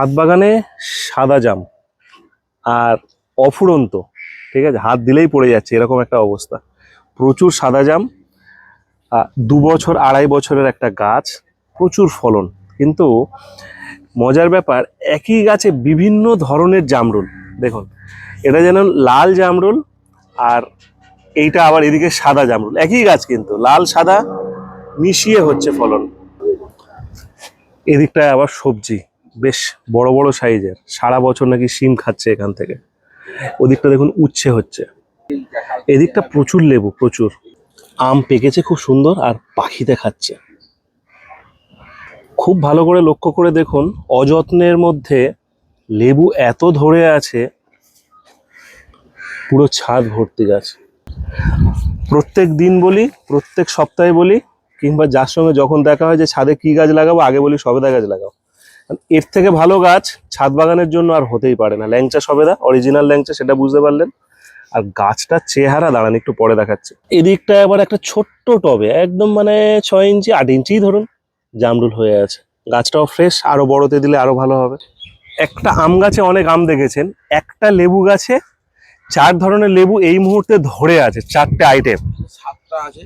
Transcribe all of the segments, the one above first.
ছাদ বাগানে সাদা জাম আর অফুরন্ত, ঠিক আছে? হাত দিলেই পড়ে যাচ্ছে, এরকম একটা অবস্থা। প্রচুর সাদা জাম দু বছর, আড়াই বছরের একটা গাছ, প্রচুর ফলন। কিন্তু মজার ব্যাপার, একই গাছে বিভিন্ন ধরনের জামরুল। দেখুন, এটা যেন লাল জামরুল আর এইটা আবার এদিকে সাদা জামরুল। একই গাছ কিন্তু, লাল, সাদা মিশিয়ে হচ্ছে ফলন। এদিকটায় আবার সবজি। বেশ বড় বড় সাইজের। সারা বছর নাকি শিম খাচ্ছে এখান থেকে। ওদিকটা দেখুন উচ্ছে হচ্ছে। এদিকটা প্রচুর লেবু, প্রচুর। আম পেকেছে খুব সুন্দর আর পাখিতে খাচ্ছে খুব ভালো করে লক্ষ্য করে দেখুন, অযত্নের মধ্যে লেবু এত ধরে আছে, পুরো ছাদ ভর্তি গাছ। প্রত্যেক দিন বলি, প্রত্যেক সপ্তাহে বলি, কিংবা যার সঙ্গে যখন দেখা হয় যে ছাদে কি গাছ লাগাবো, আগে বলি সবেদা গাছ লাগাও। এর থেকে ভালো গাছ ছাদ বাগানের জন্য আর হতেই পারে না। ল্যাংচা সবেদা অরিজিনাল ল্যাংচা সেটা বুঝতে পারলেন। আর গাছটার চেহারা দাঁড়ান একটু পরে দেখাচ্ছে। এদিকটা আবার একটা ছোট্ট টবে একদম মানে ছয় ইঞ্চি আট ইঞ্চি ধরুন জামরুল হয়ে আছে। গাছটাও ফ্রেশ আরও বড়তে দিলে আরও ভালো হবে। একটা আম গাছে অনেক আম দেখেছেন একটা লেবু গাছে চার ধরনের লেবু এই মুহূর্তে ধরে আছে চারটে আইটেম সাতটা আছে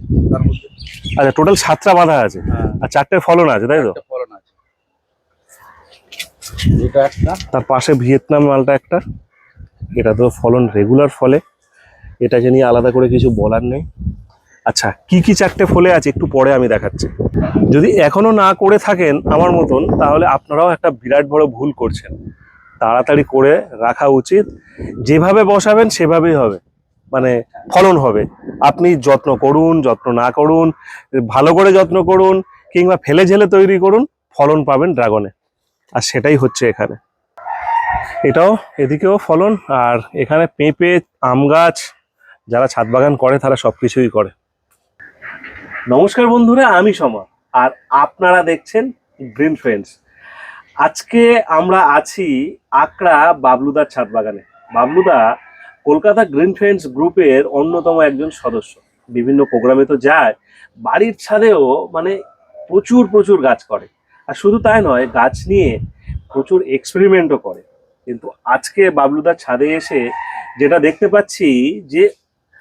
আচ্ছা টোটাল সাতটা বাঁধা আছে। হ্যাঁ। আর চারটে ফলন আছে তাই তো? ফলন আছে। এটা একটা। তার পাশে ভিয়েতনাম মালটা একটা। এটা তো ফলন রেগুলার ফলে। এটাকে নিয়ে আলাদা করে কিছু বলার নেই। আচ্ছা কি কি চারটে ফলে আছে একটু পরে আমি দেখাচ্ছি। যদি এখনও না করে থাকেন আমার মতন, তাহলে আপনারাও একটা বিরাট বড় ভুল করছেন। তাড়াতাড়ি করে রাখা উচিত। যেভাবে বসাবেন, সেভাবেই হবে। মানে ফলন হবে। আপনি যত্ন করুন, যত্ন না করুন, ভালো করে যত্ন করুন, কিংবা ফেলে ঝেলে তৈরি করুন, ফলন পাবেন ড্রাগনে। আর সেটাই হচ্ছে এখানে। এটাও এদিকেও ফলন, আর এখানে পেঁপে, আম গাছ, যারা ছাদ বাগান করে তারা সবকিছুই করে। নমস্কার বন্ধুরা, আমি সমা, আর আপনারা দেখছেন গ্রিন ফ্রেন্ডস আজকে আমরা আছি আকড়া বাবলুদার ছাদ বাগানে। বাবলুদা কলকাতা গ্রিন ফ্রেন্ডস গ্রুপের অন্যতম একজন সদস্য। বিভিন্ন প্রোগ্রামে তো যায়, বাড়ির ছাদেও মানে প্রচুর প্রচুর গাছ করে। আর শুধু তাই নয়, গাছ নিয়ে প্রচুর এক্সপেরিমেন্টও করে। কিন্তু আজকে বাবলুদার ছাদে এসে যেটা দেখতে পাচ্ছি যে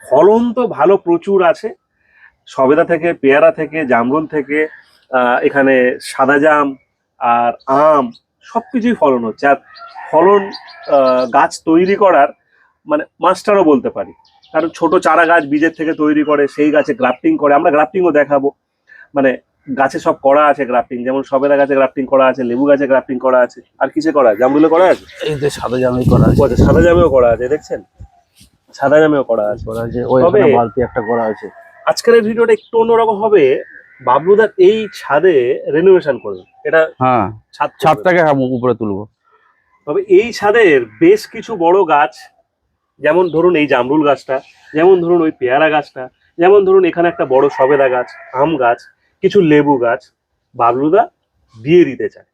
ফলন তো ভালো প্রচুর আছে। সবেদা থেকে, পেয়ারা থেকে, জামরুল থেকে এখানে সাদা জাম আর আম সব কিছুই ফলন হচ্ছে। আর ফলন গাছ তৈরি করার মানে মাস্টারও বলতে পারি। কারণ ছোট চারা গাছ বীজের থেকে তৈরি করে, সেই গাছে গ্রাফটিং করে, আমরা গ্রাফটিংও দেখাবো। মানে গাছে সব করা আছে গ্রাফটিং যেমন সবেদা গাছে গ্রাফটিং করা আছে লেবু গাছে গ্রাফটিং করা আছে আর কিসে করা আছে? জামরুলে করা আছে? এই যে সাদা জামাই করা আছে। আচ্ছা, সাদা জামেও করা আছে দেখছেন? সাদা জামেও করা আছে। করা আছে ওই তবে- বালতি একটা করা আছে। আজকের এই ভিডিওটা একটু অন্যরকম হবে। বাবলুদার এই ছাদে রেনোভেশন করবে। এটা হ্যাঁ ছাদ ছাদটাকে হ্যাঁ উপরে তুলবো। তবে এই ছাদের বেশ কিছু বড় গাছ যেমন ধরুন এই জামরুল গাছটা যেমন ধরুন ওই পেয়ারা গাছটা যেমন ধরুন এখানে একটা বড় সবেদা গাছ আম গাছ কিছু লেবু গাছ বাবলুদা দিয়ে দিতে চায়।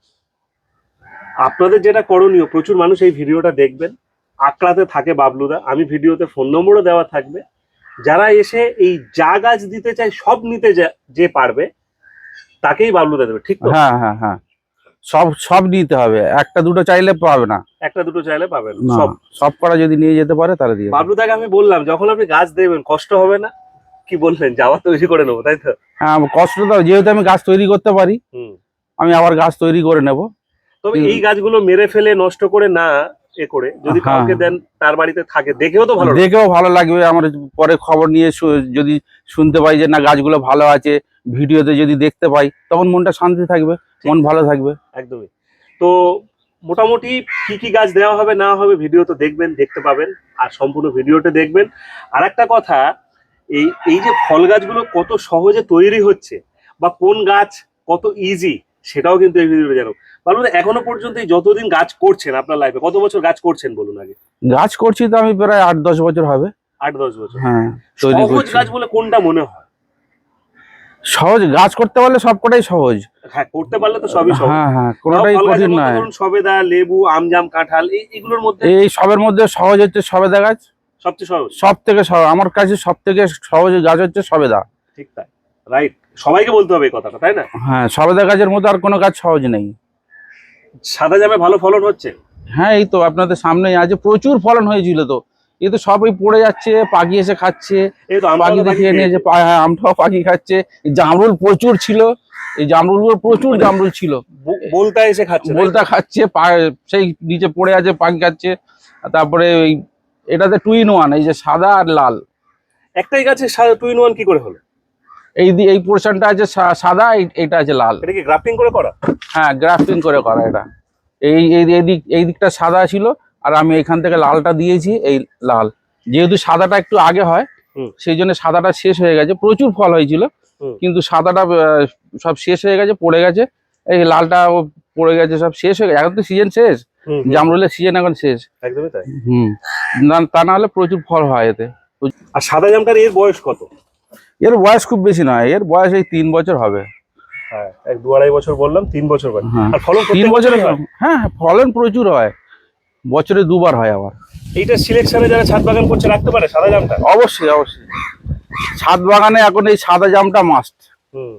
আপনাদের যেটা করণীয় প্রচুর মানুষ এই ভিডিওটা দেখবেন আকড়াতে থাকে বাবলুদা। আমি ভিডিওতে ফোন নম্বরও দেওয়া থাকবে। যারা এসে এই যা গাছ দিতে চায় সব নিতে যা- পারবে তাকেই বাবলুদা দেবে ঠিক তো? হ্যাঁ হ্যাঁ হ্যাঁ। সব সব নিতে হবে। একটা দুটো চাইলে পাবে না। একটা দুটো চাইলে পাবে না, সব। সব করা যদি নিয়ে যেতে পারে তাহলে দিয়ে। বাবলুদাকে আমি বললাম যখন আপনি গাছ দেবেন কষ্ট হবে না। কি বললেন? যাওয়া তৈরি করে নেব তাই তো? হ্যাঁ কষ্ট তো যেহেতু আমি গাছ তৈরি করতে পারি আমি আবার গাছ তৈরি করে নেব। তবে এই গাছগুলো মেরে ফেলে নষ্ট করে না এ করে যদি হ্যাঁ। কাউকে দেন তার বাড়িতে থাকে দেখেও তো ভালো দেখেও ভালো লাগবে আমার পরে খবর নিয়ে যদি শুনতে পাই যে না গাছগুলো ভালো আছে ভিডিওতে যদি দেখতে পাই তখন মনটা শান্তি থাকবে মন ভালো থাকবে। একদমই। তো মোটামুটি কি কি গাছ দেওয়া হবে না হবে ভিডিও তো দেখবেন দেখতে পাবেন আর সম্পূর্ণ ভিডিওটা দেখবেন। আর একটা কথা এই এই যে ফল গাছগুলো কত সহজে তৈরি হচ্ছে বা কোন গাছ কত ইজি সেটাও কিন্তু এই ভিডিওতে জানো বলুন এখনও পর্যন্ত যতদিন গাছ করছেন আপনার লাইফে কত বছর গাছ করছেন বলুন আগে? গাছ করছি তো আমি প্রায় আট দশ বছর হবে। আট দশ বছর। হ্যাঁ সহজ গাছ বলে কোনটা মনে হয়? সহজ গাছ করতে পারলে সবকটাই সহজ। হ্যাঁ করতে পারলে তো সবই সহজ। হ্যাঁ হ্যাঁ কোনোটাই কঠিন নয়। সবেদা লেবু আমজাম কাঁঠাল এই এগুলোর মধ্যে এই সবের মধ্যে সহজ হচ্ছে সবেদা গাছ। সবচেয়ে সহজ? সব থেকে সহজ। আমার কাছে সব থেকে সহজ গাছ হচ্ছে সবেদা। ঠিক তাই। রাইট সবাইকে বলতে হবে এই কথাটা তাই না? হ্যাঁ সবেদা গাছের মধ্যে আর কোনো গাছ সহজ নেই। সাদা জামে ভালো ফলন হচ্ছে? হ্যাঁ এই তো আপনাদের সামনেই আছে। প্রচুর ফলন হয়েছিল তো। এ তো সবই পড়ে যাচ্ছে পাখি এসে খাচ্ছে পাখি দেখিয়ে নিয়েছে হ্যাঁ, আমটাও পাখি খাচ্ছে। জামরুল প্রচুর ছিল। এই জামরুলগুলো প্রচুর জামরুল ছিল। বলতা এসে খাচ্ছে বলতা খাচ্ছে সেই নিচে পড়ে আছে পাখি খাচ্ছে। তারপরে ওই এটাতে টু ইন ওয়ান এই যে সাদা আর লাল। একটাই গাছে টু ইন ওয়ান কি করে হলো? এই এই পোর্শনটা আছে সাদা এইটা আছে লাল। এটা কি গ্রাফটিং করে করা? হ্যাঁ গ্রাফটিং করে করা এটা। এই এই এই দিক এই দিকটা সাদা ছিল আর আমি এখান থেকে লালটা দিয়েছি এই লাল। যেহেতু সাদাটা একটু আগে হয়। সেই জন্য সাদাটা শেষ হয়ে গেছে। প্রচুর ফল হয়েছিল কিন্তু সাদাটা সব শেষ হয়ে গেছে পড়ে গেছে। এই লালটা পড়ে গেছে সব শেষ হয়ে গেছে। এখন তো সিজন শেষ। জামরুলের সিজন এখন শেষ। একদমই তাই। হুম। না তা না হলে প্রচুর ফল হয় এতে। আর সাদা জামটার এর বয়স কত? এর বয়স খুব বেশি নয় এর বয়স এই তিন বছর হবে। হ্যাঁ এক দু আড়াই বছর বললাম তিন বছর হ্যাঁ। আর ফলন তিন বছরে হ্যাঁ? হ্যাঁ, ফলন প্রচুর হয়। বছরে দুবার হয় আবার। এইটা সিলেকশনে যারা ছাদ বাগান করছে রাখতে পারে সাদা জামটা? অবশ্যই অবশ্যই। ছাদ বাগানে এখন এই সাদা জামটা মাস্ট হুম।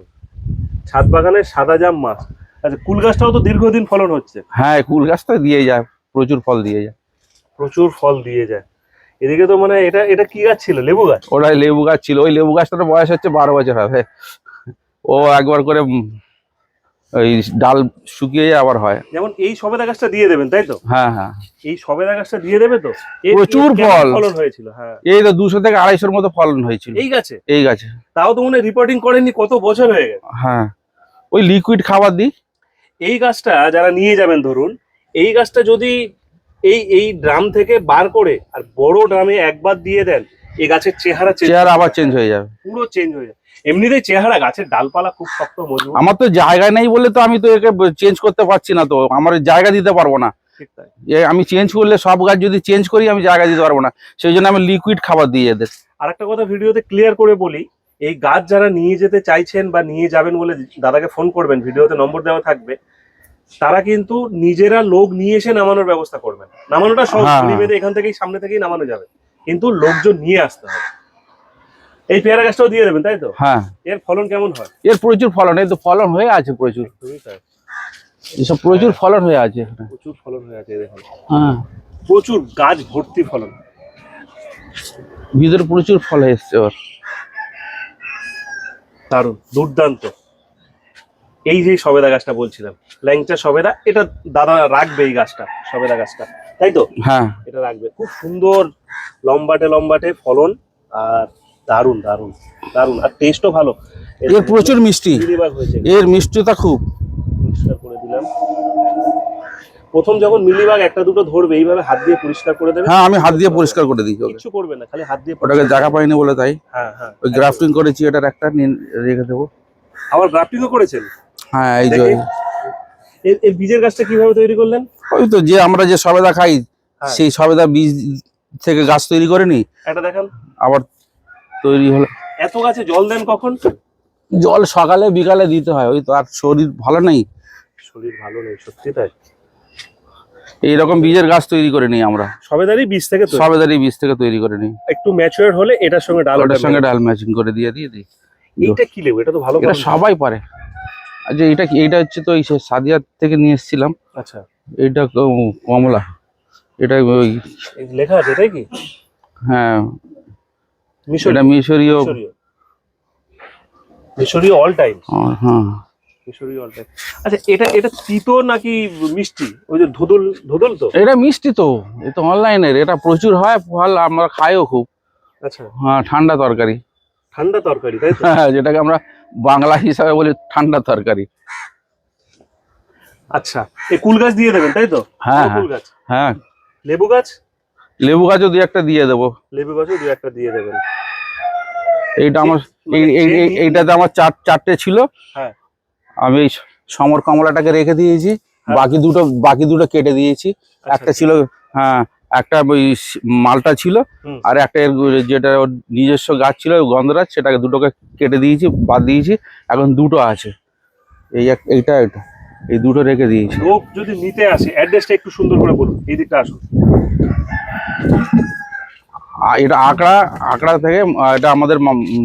ছাদ বাগানে সাদা জাম মাছ আচ্ছা কুল গাছটাও তো দীর্ঘদিন ফলন হচ্ছে। হ্যাঁ কুল গাছটা দিয়ে যায় প্রচুর ফল দিয়ে যায়। প্রচুর ফল দিয়ে যায়। এদিকে তো মানে এটা এটা কি গাছ ছিল? লেবু গাছ? ওটাই লেবু গাছ ছিল। ওই লেবু গাছটার বয়স হচ্ছে বারো বছর হবে। ও একবার করে ওই ডাল শুকিয়ে যায় আবার হয়। যেমন এই সবেদা গাছটা দিয়ে দেবেন তাই তো? হ্যাঁ হ্যাঁ। এই সবেদা গাছটা দিয়ে দেবে তো? প্রচুর ফল। ফলন হয়েছিল? হ্যাঁ। এই তো দুশো থেকে আড়াইশোর মতো ফলন হয়েছিল। এই গাছে? এই গাছে। তাও তো মনে রিপোর্টিং করেননি কত বছর হয়ে গেছে। হ্যাঁ। ওই লিকুইড খাবার দিই। এই গাছটা যারা নিয়ে যাবেন ধরুন এই গাছটা যদি এই এই ড্রাম থেকে বার করে আর বড় ড্রামে একবার দিয়ে দেন এই গাছের চেহারা চেহারা আবার চেঞ্জ হয়ে যাবে। পুরো চেঞ্জ হয়ে যাবে। এমনিতেই চেহারা গাছের ডালপালা খুব শক্ত মজবুত। আমার তো জায়গা নেই বলে তো আমি তো একে চেঞ্জ করতে পারছি না তো। আমার জায়গা দিতে পারব না। আমি চেঞ্জ করলে সব গাছ যদি চেঞ্জ করি আমি জায়গা দিতে পারব না। সেই জন্য আমি লিকুইড খাবার দিই। এদের আর একটা কথা ভিডিওতে ক্লিয়ার করে বলি এই গাছ যারা নিয়ে যেতে চাইছেন বা নিয়ে যাবেন বলে দাদাকে ফোন করবেন ভিডিওতে নম্বর দেওয়া থাকবে তারা কিন্তু নিজেরা লোক নিয়ে এসে নামানোর ব্যবস্থা করবেন। নামানোটা সহজ হ্যাঁ। বেঁধে এখান থেকেই সামনে থেকেই নামানো যাবে। কিন্তু লোকজন নিয়ে আসতে হবে। এই পেয়ারা গাছটাও দিয়ে দেবেন তাই তো? হ্যাঁ। এর ফলন কেমন হয়? এর প্রচুর ফলন এই তো ফলন হয়ে আছে প্রচুর। এসব প্রচুর ফলন হয়ে আছে প্রচুর ফলন হয়ে আছে দেখুন। হ্যাঁ। প্রচুর গাছ ভর্তি ফলন। ভিতরে প্রচুর ফল এসছে ওর। দারুণ দুর্দান্ত। এই যে সবেদা গাছটা বলছিলাম ল্যাংচা সবেদা এটা দাদা রাখবে এই গাছটা সবেদা গাছটা তাই তো? হ্যাঁ। এটা রাখবে। খুব সুন্দর লম্বাটে লম্বাটে ফলন আর দারুণ দারুণ দারুণ আর টেস্টও ভালো। এর প্রচুর মিষ্টি। এর মিষ্টিটা খুব। মিষ্টি করে দিলাম। প্রথম যখন মিলিবাগ একটা দুটো ধরবে এইভাবে হাত দিয়ে পরিষ্কার করে দেবে? হ্যাঁ আমি হাত দিয়ে পরিষ্কার করে দিই কিছু করবে না খালি হাত দিয়ে ওটাকে জায়গা পাইনি বলে তাই। হ্যাঁ হ্যাঁ। ওই গ্রাফটিং করেছি এটার একটা রেখে দেবো। আবার গ্রাফটিংও করেছেন? হ্যাঁ এই যে এর বীজের গাছটা কীভাবে তৈরি করলেন? ওই তো যে আমরা যে সবেদা খাই হ্যাঁ। সেই সবেদা বীজ থেকে গাছ তৈরি করে নি এটা দেখেন। আবার তৈরি হলো। এত গাছে জল দেন কখন? জল সকালে বিকালে দিতে হয় ওই তো আর শরীর ভালো নেই। শরীর ভালো নেই সত্যি তাই। এইরকম বীজের গাছ তৈরি করে নিই আমরা। সবেদারি বীজ থেকে সবেদারি বীজ থেকে তৈরি করে নিই। একটু ম্যাচিওর হলে এটার সঙ্গে ডাল ওটার সঙ্গে ডাল ম্যাচিং করে দিয়ে দিয়ে দিই এইটা কি লেবু? এটা তো ভালো এটা সবাই পারে। আচ্ছা এটা কি এইটা হচ্ছে তো এই সে সাদিয়ার থেকে নিয়ে এসেছিলাম। আচ্ছা। এইটা ক- কমলা। এটা ওই লেখা আছে এটাই কি? হ্যাঁ। মিশরীয়। এটা মিশরীয় মিশরীয়। অল টাইম হ্যাঁ। অল টাইম আচ্ছা এটা এটা তিতো নাকি মিষ্টি? ওই যে ধুদুল ধুদুল তো? এটা মিষ্টি তো এ তো অনলাইনের এটা প্রচুর হয় ফল আমরা খাইও খুব। আচ্ছা। হ্যাঁ ঠান্ডা তরকারি। ঠান্ডা তরকারি তাই তো? হ্যাঁ যেটাকে আমরা বাংলা হিসাবে বলি ঠান্ডা তরকারি। আচ্ছা এই কুল গাছ দিয়ে দেবেন তাই তো? হ্যাঁ, কুল গাছ। হ্যাঁ। লেবু গাছ? লেবু গাছও দুই একটা দিয়ে দেবো। লেবু গাছও দু একটা দিয়ে দেবেন। এইটা আমার এইটাতে আমার চার চারটে ছিল। হ্যাঁ। আমি এই সমর কমলাটাকে রেখে দিয়েছি হ্যাঁ। বাকি দুটো বাকি দুটো কেটে দিয়েছি। আচ্ছা, একটা ছিল হ্যাঁ একটা ওই মালটা ছিল আর একটা যেটা ওর নিজস্ব গাছ ছিল গন্ধরাজ সেটাকে দুটোকে কেটে দিয়েছি বাদ দিয়েছি এখন দুটো আছে। এই এক- এইটা এটা এই দুটো রেখে দিয়েছি। লোক যদি নিতে আসে অ্যাড্রেসটা একটু সুন্দর করে বলুন এই দিকটা আসুন। এটা আঁকড়া আঁকড়া থেকে এটা আমাদের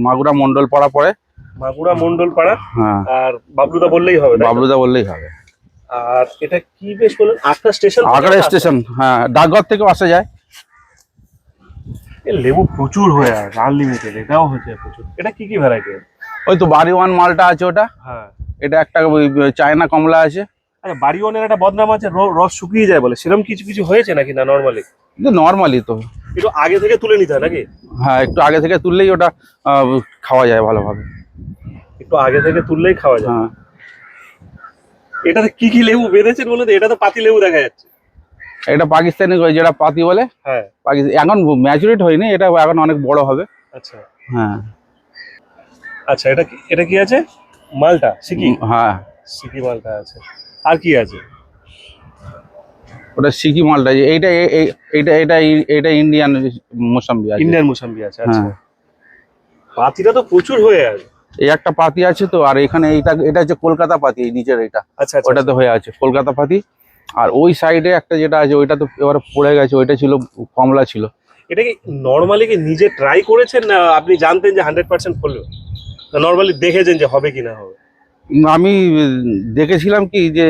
মাগুরা মন্ডল পাড়া পড়ে। মাগুরা মন্ডল পাড়া। হ্যাঁ। আর বাবলুদা বললেই হবে বাবলুদা বললেই হবে। আর এটা কি বেশ বলেন আটটা স্টেশন? আগ্রা স্টেশন হ্যাঁ ডাকঘর থেকেও আসা যায়। লেবু প্রচুর হয়ে আছে আনলিমিটেড এটাও হচ্ছে প্রচুর। এটা কি কি ভ্যারাইটি ওই তো বাড়ি ওয়ান মালটা আছে ওটা। হ্যাঁ। এটা একটা ওই চায়না কমলা আছে। আচ্ছা বাড়ি ওনের একটা বদনাম আছে র- রস শুকিয়ে যায় বলে। সেরকম কিছু কিছু হয়েছে নাকি না নর্মালি কিন্তু নর্মালি তো। একটু আগে থেকে তুলে নিতে হয় নাকি? হ্যাঁ একটু আগে থেকে তুললেই ওটা আহ, খাওয়া যায় ভালোভাবে। একটু আগে থেকে তুললেই খাওয়া যায়। হ্যাঁ। এটাতে কি কি লেবু বেঁধেছেন বলে তো? এটা তো পাতি লেবু দেখা যাচ্ছে। এটা পাকিস্তানি যেটা পাতি বলে হ্যাঁ। পাকিস্তান এখন ম্যাচুরিট হয়নি এটা এখন অনেক বড় হবে। আচ্ছা। হ্যাঁ। আচ্ছা এটা এটা কি আছে? মালটা সিকি? হ্যাঁ। সিকি মালটা আছে। আর কি আছে? ওটা সিকি মালটা এইটা এইটা এটা এটা ইন্ডিয়ান মোসাম্বি আছে। ইন্ডিয়ান মুসাম্বি আছে আচ্ছা। হ্যাঁ। পাতিটা তো প্রচুর হয়ে আছে। এই একটা পাতি আছে তো আর এখানে এইটা এটা হচ্ছে কলকাতা পাতি এই নিচের এটা। আচ্ছা আচ্ছা ওটাতে হয়ে আছে কলকাতা পাতি। আর ওই সাইডে একটা যেটা আছে ওইটা তো এবার পড়ে গেছে ওইটা ছিল কমলা ছিল। এটা কি নর্মালি কি নিজে ট্রাই করেছেন না আপনি জানতেন যে হান্ড্রেড পার্সেন্ট না নর্মালি দেখেছেন যে হবে কি না হবে? আমি দেখেছিলাম কি যে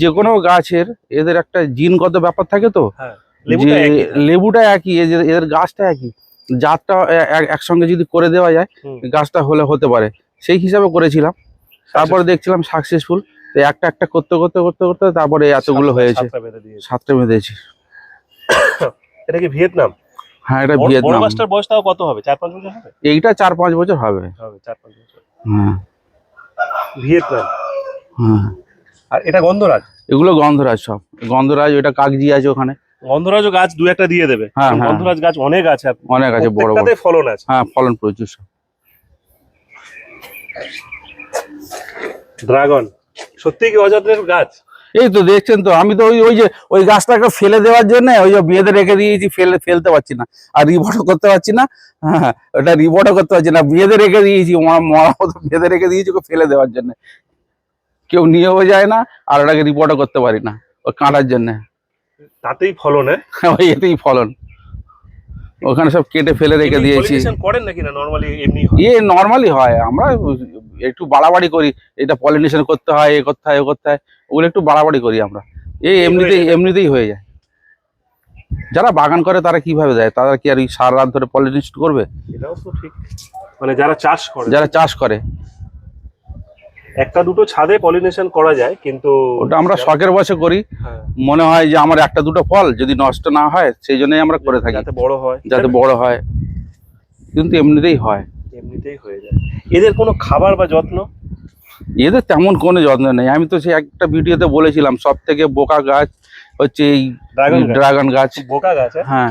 যে কোনো গাছের এদের একটা জিনগত ব্যাপার থাকে তো? হ্যাঁ লেবুটা একই লেবুটা একই এদের এদের গাছটা একই। জাতটা একসঙ্গে যদি করে দেওয়া যায় গাছটা হলে হতে পারে। সেই হিসাবে করেছিলাম। তারপরে দেখছিলাম সাকসেসফুল তো একটা একটা করতে করতে করতে করতে তারপরে এতগুলো হয়েছে। সাতটা বেঁধেছি। এটা কি ভিয়েতনাম? হ্যাঁ এটা ভিয়েতনাম। গাছটার বয়স তাও কত হবে? চার পাঁচ বছর হবে? এইটা চার পাঁচ বছর হবে। হবে চার পাঁচ বছর। হ্যাঁ ভিয়েতনাম। হ্যাঁ আর এটা গন্ধরাজ? এগুলো গন্ধরাজ সব। গন্ধরাজ ওইটা কাগজি আছে ওখানে। গন্ধরাজও গাছ দু একটা দিয়ে দেবে। হ্যাঁ, কারণ হ্যাঁ। গন্ধরাজ গাছ অনেক আছে অনেক আছে বড় বড়। ফলন আছে। হ্যাঁ ফলন প্রচুর ড্রাগন সত্যি কি অযত্নের গাছ? এই তো দেখছেন তো আমি তো ওই ওই যে ওই গাছটাকে ফেলে দেওয়ার জন্য ওই যে বেঁধে রেখে দিয়েছি ফেলে ফেলতে পারছি না। আর রিপোর্টও করতে পারছি না। হ্যাঁ ওটা রিপোর্টও করতে পারছি না। বেঁধে রেখে দিয়েছি মরা মরা মতো বেঁধে রেখে দিয়েছি ওকে ফেলে দেওয়ার জন্য। কেউ নিয়েও যায় না আর ওটাকে রিপোর্টও করতে পারি না ওই কাঁটার জন্য। তাতেই ফলন হ্যাঁ? ওই এতেই ফলন। ওখানে সব কেটে ফেলে রেখে দিয়েছি। করেন নাকি না? নরমালি এমনি? ইয়ে নর্মালি হয়। আমরা একটু বাড়াবাড়ি করি। এটা পলিনেশন করতে হয় এ করতে হয় ও করতে হয়। ওগুলো একটু বাড়াবাড়ি করি আমরা। এই এমনিতেই এমনিতেই হয়ে যায়। যারা বাগান করে তারা কীভাবে দেয়? তারা কি আর ওই সার রাত ধরে পলিনেশন করবে? এটাও তো ঠিক। মানে যারা চাষ করে যারা চাষ করে। একটা দুটো ছাদে পলিনেশন করা যায় কিন্তু ওটা আমরা শখের বসে করি। হ্যাঁ, মনে হয় যে আমার একটা দুটো ফল যদি নষ্ট না হয় সেই জন্যই আমরা করে থাকি। যাতে বড় হয়। যাতে বড় হয়। কিন্তু এমনিতেই হয়। এমনিতেই হয়ে যায়। এদের কোনো খাবার বা যত্ন? এদের তেমন কোনো যত্ন নেই। আমি তো সেই একটা ভিডিওতে বলেছিলাম সব থেকে বোকা গাছ হচ্ছে এই ড্রাগন গাছ। ড্রাগন গাছ। বোকা গাছ হ্যাঁ? হ্যাঁ।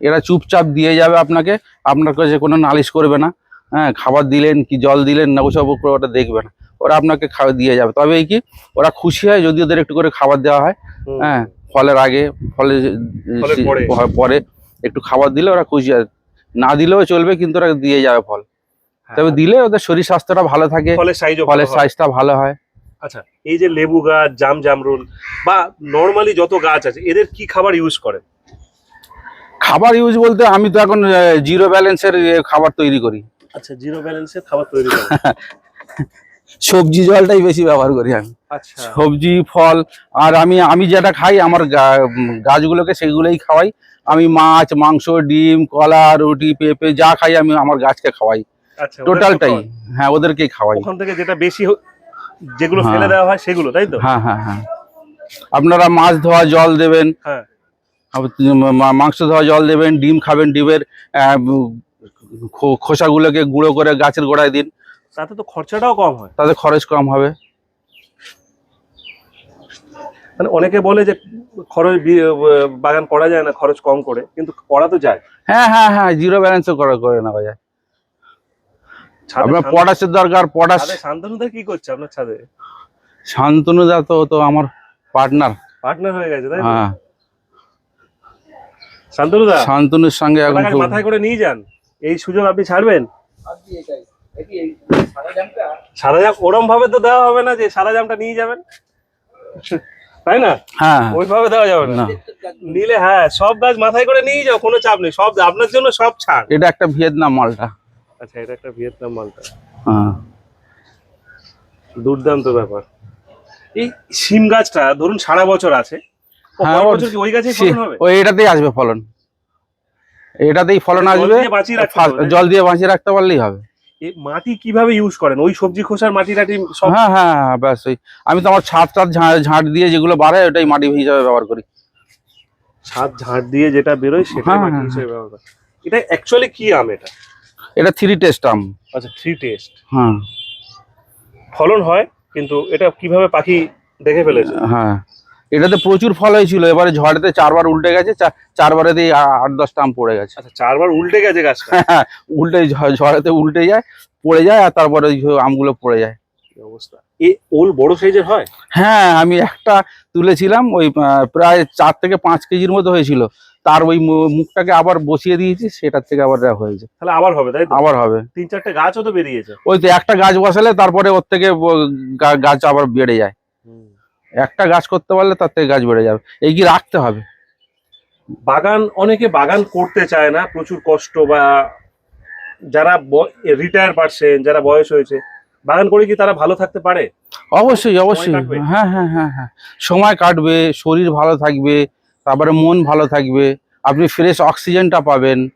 এরা চুপচাপ দিয়ে যাবে আপনাকে। আপনার কাছে কোনো নালিশ করবে না। হ্যাঁ খাবার দিলেন কি জল দিলেন না ওসব উপরে ওটা দেখবে না। ওরা আপনাকে খাবার দিয়ে যাবে। তবে কি ওরা খুশি হয় যদি ওদের একটু করে খাবার দেওয়া হয়। হ্যাঁ ফলের আগে ফলে ফলের পরে। একটু খাবার দিলে ওরা খুশি হয়। না দিলেও চলবে কিন্তু ওরা দিয়ে যাবে ফল। হ্যাঁ, তবে দিলে ওদের শরীর স্বাস্থ্যটা ভালো থাকে ফলের সাইজটা ভালো হয়। আচ্ছা এই যে লেবু গাছ জাম জামরুল বা নর্মালি যত গাছ আছে এদের কি খাবার ইউজ করে খাবার ইউজ বলতে আমি তো এখন জিরো ব্যালেন্সের খাবার তৈরি করি। আচ্ছা জিরো ব্যালেন্সের খাবার তৈরি সবজি জলটাই বেশি ব্যবহার করি আমি। আচ্ছা। সবজি ফল আর আমি আমি যেটা খাই আমার গাছগুলোকে সেগুলোই খাওয়াই। আমি মাছ মাংস ডিম কলা রুটি পেঁপে যা খাই আমি আমার গাছকে খাওয়াই। আচ্ছা টোটালটাই হ্যাঁ ওদেরকেই খাওয়াই। ওখান থেকে যেটা বেশি যেগুলো হ্যাঁ। ফেলে দেওয়া হয় সেগুলো তাই তো? হ্যাঁ হ্যাঁ হ্যাঁ। আপনারা মাছ ধোয়া জল দেবেন। হ্যাঁ। মাংস ধোয়া জল দেবেন ডিম খাবেন ডিমের খোসাগুলোকে গুঁড়ো করে গাছের গোড়ায় দিন। তাতে তো খরচাটাও কম হয়। তাতে খরচ কম হবে। মানে অনেকে বলে যে খরচ বাগান করা যায় না খরচ কম করে কিন্তু করা তো যায়। হ্যাঁ হ্যাঁ হ্যাঁ জিরো ব্যালেন্সও করা করে নেওয়া যায় আপনার পটাশের দরকার পটাশ শান্তনুদা কি করছে আপনার ছাদে? শান্তনুদা তো তো আমার পার্টনার। পার্টনার হয়ে গেছে তাই হ্যাঁ। শান্তনুদা শান্তনুর সঙ্গে এখন মাথায় করে নিয়ে যান। এই সুযোগ আপনি ছাড়বেন? সাদা জাম ওরম ভাবে তো দেওয়া হবে না যে সাদা জামটা নিয়ে যাবেন। তাই না? হ্যাঁ ওইভাবে দেওয়া যাবে না। নিলে হ্যাঁ সব গাছ মাথায় করে নিয়ে যাও কোনো চাপ নেই। সব আপনার জন্য সব ছাড়। এটা একটা ভিয়েতনাম মালটা। আচ্ছা এটা একটা ভিয়েতনাম মালটা। হ্যাঁ। দুর্দান্ত ব্যাপার। এই সিম গাছটা ধরুন সারা বছর আছে। ও হ্যাঁ, ওই গাছেই সে- ফলন হবে? ওই এটাতেই আসবে ফলন। এটাতেই ফলন আসবে? জল দিয়ে বাঁচিয়ে রাখতে পারলেই হবে। মাটি কীভাবে ইউজ করেন? ওই সবজি খোসার মাটি টাটি হ্যাঁ হ্যাঁ হ্যাঁ ব্যাস ওই আমি তো আমার ছাদ টাদ ঝাঁট দিয়ে যেগুলো বাড়ায় ওটাই মাটি হিসাবে ব্যবহার করি। ছাদ ঝাড় দিয়ে যেটা বেরোয় সেটা হ্যাঁ, মাটি হ্যাঁ, হিসেবে ব্যবহার করেন। এটা অ্যাকচুয়ালি কি আম এটা? এটা থ্রি টেস্ট আম। আচ্ছা থ্রি টেস্ট হ্যাঁ। ফলন হয় কিন্তু এটা কীভাবে পাখি দেখে ফেলেছে? হ্যাঁ। এটাতে প্রচুর ফল হয়েছিল। এবারে ঝড়েতে চারবার উল্টে গেছে চারবারেতেই আট দশটা আম পড়ে গেছে। আচ্ছা চারবার উল্টে গেছে গাছটা? উল্টে ঝ- ঝড়েতে উল্টে যায় পড়ে যায় আর তারপরে ওই আমগুলো পড়ে যায়। অবস্থা? এ ওল বড় সাইজের হয়? হ্যাঁ আমি একটা তুলেছিলাম ওই প্রায় চার থেকে পাঁচ কেজির মতো হয়েছিল। তার ওই মুখটাকে আবার বসিয়ে দিয়েছি সেটার থেকে আবার হয়েছে। তাহলে আবার হবে তাই তো? আবার হবে। তিন চারটে গাছও তো বেরিয়েছে। ওই তো একটা গাছ বসালে তারপরে ওর থেকে গাছ আবার বেড়ে যায়। একটা গাছ করতে পারলে তার থেকে গাছ বেড়ে যাবে। এই কি রাখতে হবে? বাগান অনেকে বাগান করতে চায় না প্রচুর কষ্ট বা যারা রিটায়ার পারছেন যারা বয়স হয়েছে বাগান করে কি তারা ভালো থাকতে পারে? অবশ্যই অবশ্যই। হ্যাঁ হ্যাঁ হ্যাঁ হ্যাঁ। সময় কাটবে শরীর ভালো থাকবে তারপরে মন ভালো থাকবে। আপনি ফ্রেশ অক্সিজেনটা পাবেন।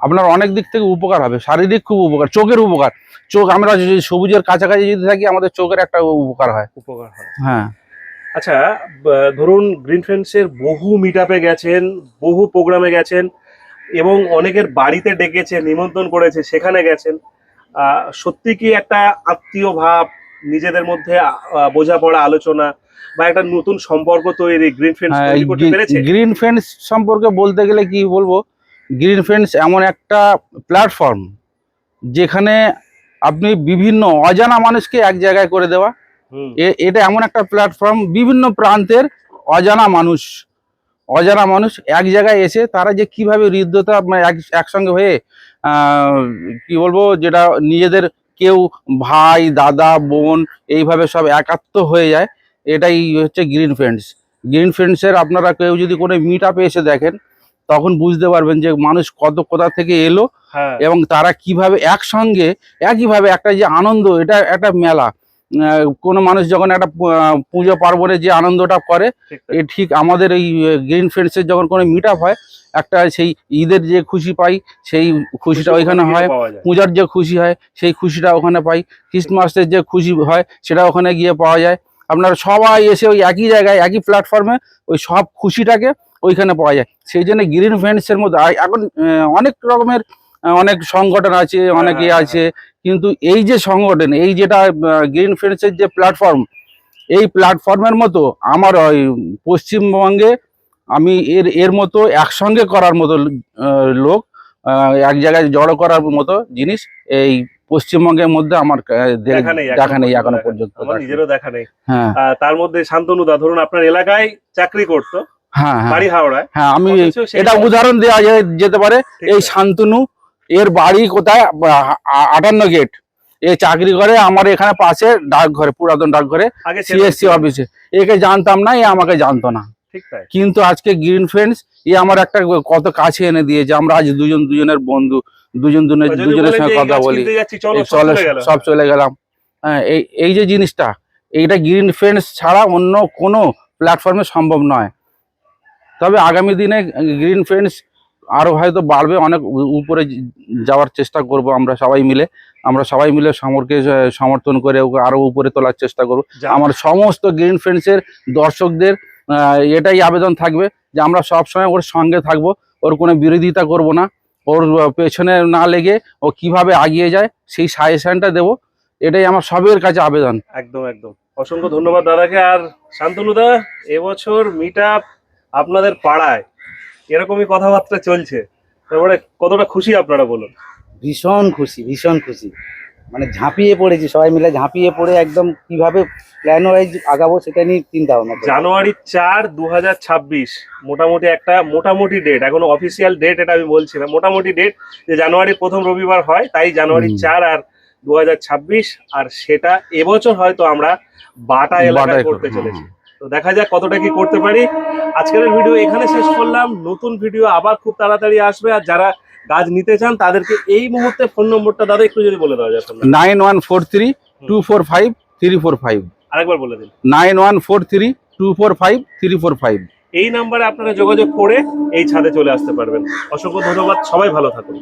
আপনার অনেক দিক থেকে উপকার হবে শারীরিক খুব উপকার চোখের উপকার। চোখ আমরা যদি সবুজের কাছাকাছি যদি থাকি আমাদের চোখের একটা উপকার হয়। উপকার হয়। হ্যাঁ। আচ্ছা ধরুন গ্রিন ফ্রেন্ডসের বহু মিট গেছেন বহু প্রোগ্রামে গেছেন এবং অনেকের বাড়িতে ডেকেছে নিমন্ত্রণ করেছে সেখানে গেছেন। আহ, সত্যি কি একটা আত্মীয় ভাব নিজেদের মধ্যে বোঝাপড়া আলোচনা বা একটা নতুন সম্পর্ক তৈরি গ্রিন ফ্রেন্ডস গ্রিন ফ্রেন্ডস সম্পর্কে বলতে গেলে কি বলব গ্রিন ফ্রেন্ডস এমন একটা প্ল্যাটফর্ম যেখানে আপনি বিভিন্ন অজানা মানুষকে এক জায়গায় করে দেওয়া। এটা এমন একটা প্ল্যাটফর্ম বিভিন্ন প্রান্তের অজানা মানুষ অজানা মানুষ এক জায়গায় এসে তারা যে কীভাবে হৃদ্যতা এক একসঙ্গে হয়ে কি বলব যেটা নিজেদের কেউ ভাই দাদা বোন এইভাবে সব একাত্ম হয়ে যায় এটাই হচ্ছে গ্রিন ফ্রেন্ডস গ্রিন ফ্রেন্ডসের আপনারা কেউ যদি কোনো মিট আপে এসে দেখেন তখন বুঝতে পারবেন যে মানুষ কত কোথা থেকে এলো হ্যাঁ। এবং তারা কীভাবে একসঙ্গে একইভাবে একটা যে আনন্দ এটা একটা মেলা। কোনো মানুষ যখন একটা পুজো পার্বণে যে আনন্দটা করে ঠিক এ ঠিক আমাদের এই গ্রিন ফ্রেন্ডসের যখন কোনো মিট হয় একটা সেই ঈদের যে খুশি পাই সেই খুশিটা ওইখানে হয় পূজার যে খুশি হয় সেই খুশিটা ওখানে পাই। খ্রিস্টমাসের যে খুশি হয় সেটা ওখানে গিয়ে পাওয়া যায়। আপনারা সবাই এসে ওই একই জায়গায় একই প্ল্যাটফর্মে ওই সব খুশিটাকে ওইখানে পাওয়া যায়। সেই জন্য গ্রিন ফ্রেন্ডসের মধ্যে এখন অনেক রকমের অনেক সংগঠন আছে অনেকে হ্যাঁ, আছে কিন্তু এই যে সংগঠন এই যেটা গ্রিন ফ্রেন্ডসের যে প্ল্যাটফর্ম এই প্ল্যাটফর্মের মতো আমার ওই পশ্চিমবঙ্গে আমি এর এর মতো একসঙ্গে করার মতো লোক এক জায়গায় জড়ো করার মতো জিনিস এই পশ্চিমবঙ্গের মধ্যে আমার দেখা নেই দেখা নেই এখনও পর্যন্ত। নিজেরও দেখা নেই। হ্যাঁ। তার মধ্যে শান্তনুদা ধরুন আপনার এলাকায় চাকরি করতো হ্যাঁ হ্যাঁ। বাড়ি হাওড়ায়? হ্যাঁ আমি এটা উদাহরণ দেওয়া যেতে পারে এই শান্তনু এর বাড়ি কোথায়? আটান্ন গেট। এ চাকরি করে আমার এখানে পাশে ডাকঘরে পুরাতন ডাকঘরে সিএসসি অফিসে। একে জানতাম না এ আমাকে জানতো না। কিন্তু আজকে গ্রিন ফ্রেন্ডস এ আমার একটা কত কাছে এনে দিয়েছে। আমরা আজ দুজন দুজনের বন্ধু দুজন দুজনের দুজনের সঙ্গে কথা বলি। চলে সব চলে গেলাম। হ্যাঁ এই এই যে জিনিসটা এইটা গ্রিন ফ্রেন্ডস ছাড়া অন্য কোনো প্ল্যাটফর্মে সম্ভব নয়। তবে আগামী দিনে গ্রিন ফ্রেন্ডস আরও হয়তো বাড়বে অনেক উপরে যাওয়ার চেষ্টা করব আমরা সবাই মিলে। আমরা সবাই মিলে সমরকে সমর্থন করে ওকে আরও উপরে তোলার চেষ্টা করব। আমার সমস্ত গ্রিন ফ্রেন্ডসের দর্শকদের এটাই আবেদন থাকবে যে আমরা সবসময় ওর সঙ্গে থাকব ওর কোনো বিরোধিতা করব না। ওর পেছনে না লেগে ও কীভাবে আগিয়ে যায় সেই সাজেশনটা দেবো। এটাই আমার সবের কাছে আবেদন। একদম একদম। অসংখ্য ধন্যবাদ দাদাকে। আর শান্তনুদা এবছর মিট আপনাদের পাড়ায় এরকমই কথাবার্তা চলছে। তারপরে কতটা খুশি আপনারা বলুন? ভীষণ খুশি ভীষণ খুশি। মানে ঝাঁপিয়ে পড়েছি সবাই মিলে ঝাঁপিয়ে পড়ে একদম কীভাবে প্ল্যান ওয়াইজ আগাবো সেটা নিয়ে চিন্তা ভাবনা জানুয়ারি চার দু মোটামুটি একটা মোটামুটি ডেট এখন অফিসিয়াল ডেট এটা আমি বলছি না মোটামুটি ডেট যে জানুয়ারির প্রথম রবিবার হয় তাই জানুয়ারি চার আর দু হাজার ছাব্বিশ আর সেটা এবছর হয়তো আমরা বাটা এলাকায় করতে চলেছি। তো দেখা যাক কতটা কি করতে পারি। আজকের ভিডিও এখানে শেষ করলাম। নতুন ভিডিও আবার খুব তাড়াতাড়ি আসবে। আর যারা গাছ নিতে চান তাদেরকে এই মুহূর্তে ফোন নম্বরটা দাদা একটু যদি বলে দেওয়া যায় nine one four three two four five three four five. আরেকবার বলে দিন। Nine one four three two four five three four five. এই নাম্বারে আপনারা যোগাযোগ করে এই ছাদে চলে আসতে পারবেন। অসংখ্য ধন্যবাদ। সবাই ভালো থাকুন।